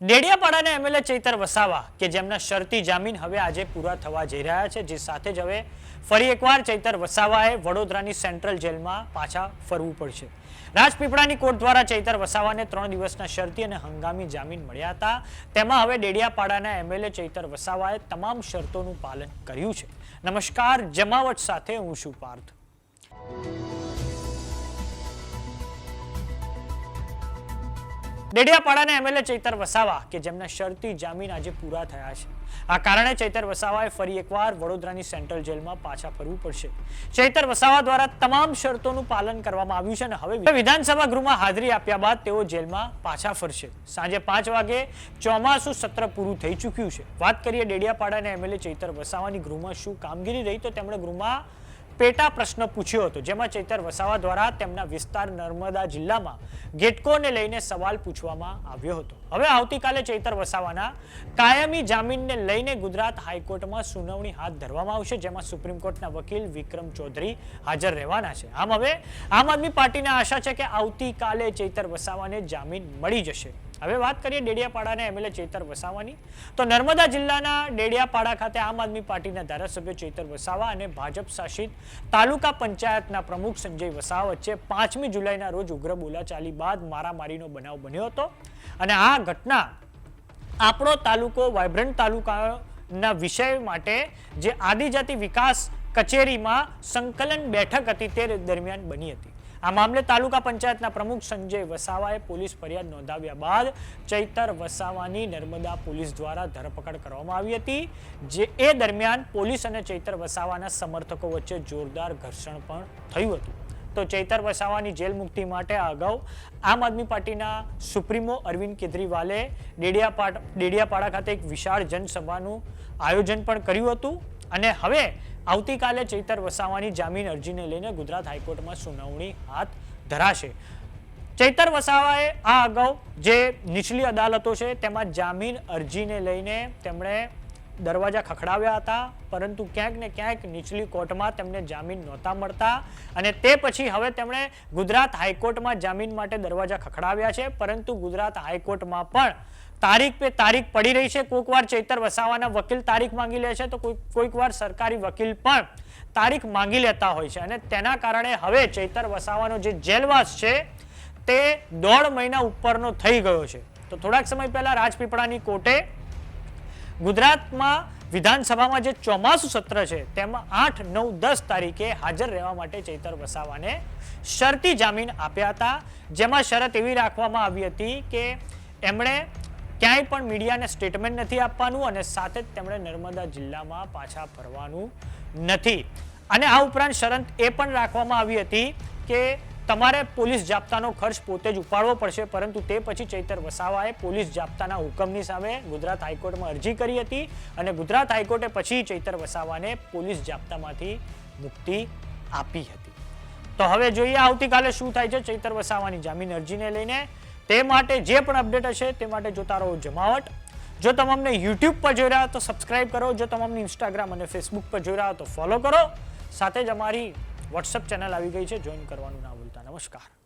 ડેડિયાપાડાના MLA Chaitar Vasava કે જેમના શરતી જામીન હવે આજે પૂરા થવા જઈ રહ્યા છે, જે સાથે જ હવે ફરી એકવાર ચૈતર વસાવાએ વડોદરાની સેન્ટ્રલ જેલમાં પાછા ફરવું પડશે. રાજપીપળાની કોર્ટ દ્વારા ચૈતર વસાવાને ત્રણ દિવસના શરતી અને હંગામી જામીન મળ્યા હતા. તેમાં હવે ડેડિયાપાડાના એમએલએ ચૈતર વસાવાએ તમામ શરતોનું પાલન કર્યું છે. નમસ્કાર, જમાવટ સાથે હું છું પાર્થ. ડેડિયાપાડાના એમએલએ ચૈતર વસાવા કે જેમના શરતી જામીન આજે પૂરા થયા છે. આ કારણે ચૈતર વસાવાએ ફરી એકવાર વડોદરાની સેન્ટ્રલ જેલમાં પાછા ફરવું પડશે. ચૈતર વસાવા દ્વારા તમામ શરતોનું પાલન કરવામાં આવ્યું છે અને હવે વિધાનસભા ગૃહમાં હાજરી આપ્યા બાદ તેઓ જેલમાં પાછા ફરશે. સાંજે પાંચ વાગે ચોમાસું સત્ર પૂરું થઈ ચૂક્યું છે. વાત કરીએ ડેડિયાપાડાના એમએલએ ચૈતર વસાવાની ગૃહમાં શું કામગીરી રહી તો તેમણે ગૃહમાં પેટા પ્રશ્ન પૂછ્યો હતો, જેમાં ચૈતર વસાવા દ્વારા તેમના વિસ્તાર નર્મદા જિલ્લામાં ગેટકોને લઈને સવાલ પૂછવામાં આવ્યો હતો. હવે આવતીકાલે ચૈતર વસાવાના કાયમી જામીનને લઈને ગુજરાત હાઈકોર્ટમાં સુનાવણી હાથ ધરવામાં આવશે, જેમાં સુપ્રીમ કોર્ટના વકીલ વિક્રમ ચૌધરી હાજર રહેવાના છે. આમ હવે આમ આદમી પાર્ટીને આશા છે કે આવતીકાલે ચૈતર વસાવાને જામીન મળી જશે. હવે વાત કરીએ ડેડિયાપાડાના એમએલએ ચેતર વસાવાની. તો નર્મદા જિલ્લાના ડેડિયાપાડા ખાતે આમ આદમી પાર્ટીના ધારાસભ્ય ચેતર વસાવા અને ભાજપ શાસિત તાલુકા પંચાયતના પ્રમુખ સંજય વસાવા વચ્ચે પાંચમી જુલાઈના રોજ ઉગ્ર બોલાચાલી બાદ મારામારીનો બનાવ બન્યો હતો. અને આ ઘટના આપણો તાલુકો, વાયબ્રન્ટ તાલુકાના વિષય માટે જે આદિજાતિ વિકાસ કચેરીમાં સંકલન બેઠક હતી તે દરમિયાન બની હતી. આ મામલે તાલુકા પંચાયતના પ્રમુખ સંજય વસાવાએ પોલીસ ફરિયાદ નોંધાવ્યા બાદ ચૈતર વસાવાની નર્મદા પોલીસ દ્વારા ધરપકડ કરવામાં આવી હતી, જે એ દરમિયાન પોલીસ અને ચૈતર વસાવાના સમર્થકો વચ્ચે જોરદાર ઘર્ષણ પણ થયું હતું. તો ચૈતર વસાવાની જેલ મુક્તિ માટે અગાઉ આમ આદમી પાર્ટીના સુપ્રીમો અરવિંદ કેજરીવાલે ડેડિયાપાડા ડેડિયાપાડા ખાતે એક વિશાળ જનસભાનું આયોજન પણ કર્યું હતું અને હવે આવતીકાલે ચૈતર વસાવાની જામીન અરજીને લઈને ગુજરાત હાઈકોર્ટમાં સુનાવણી હાથ ધરાશે. ચૈતર વસાવાએ આ અગાઉ જે નીચલી અદાલતો છે તેમાં જામીન અરજીને લઈને તેમણે દરવાજા ખખડાવ્યા હતા, પરંતુ ક્યાંક ને ક્યાંક નીચલી કોર્ટમાં તેમને જામીન નહોતા મળતા અને તે પછી હવે તેમણે ગુજરાત હાઈકોર્ટમાં જામીન માટે દરવાજા ખખડાવ્યા છે, પરંતુ ગુજરાત હાઈકોર્ટમાં પણ તારીખ પે તારીખ પડી રહી છે. કોઈક વાર ચૈતર વસાવાના વકીલ તારીખ માંગી લે છે તો કોઈક વાર સરકારી વકીલ પણ તારીખ માંગી લેતા હોય છે. અને તેના કારણે હવે ચૈતર વસાવાનો જે જેલવાસ છે તે દોઢ મહિના ઉપરનો થઈ ગયો છે. તો થોડાક સમય પહેલા રાજપીપળાની કોર્ટે ગુજરાતમાં વિધાનસભામાં જે ચોમાસું સત્ર છે તેમાં આઠ, નવ, દસ તારીખે હાજર રહેવા માટે ચૈતર વસાવાને શરતી જામીન આપ્યા હતા. જેમાં શરત એવી રાખવામાં આવી હતી કે એમણે ક્યાંય પણ મીડિયાને સ્ટેટમેન્ટ નથી આપવાનું અને સાથે જ તેમણે નર્મદા જિલ્લામાં પાછા ફરવાનું નથી. અને આ ઉપરાંત શરત એ પણ રાખવામાં આવી હતી કે તમારે પોલીસ જાપ્તાનો ખર્ચ પોતે જ ઉપાડવો પડશે, પરંતુ તે પછી ચૈતર વસાવાએ પોલીસ જાપ્તાના હુકમની સામે ગુજરાત હાઈકોર્ટમાં અરજી કરી હતી અને ગુજરાત હાઈકોર્ટે પછી ચૈતર વસાવાને પોલીસ જાપ્તામાંથી મુક્તિ આપી હતી. તો હવે જોઈએ આવતીકાલે શું થાય છે ચૈતર વસાવાની જામીન અરજીને લઈને. તે માટે જે પણ અપડેટ હશે તે માટે જોતા રહો જમાવટ. જો તમે યુટ્યુબ પર જોઈ રહ્યા તો સબસ્ક્રાઇબ કરો. જો તમે ઇન્સ્ટાગ્રામ અને ફેસબુક પર જોઈ રહ્યા તો ફોલો કરો. સાથે જ અમારી વોટ્સઅપ ચેનલ આવી ગઈ છે. જોઈન કરવાનું ના ભૂલતા. નમસ્કાર.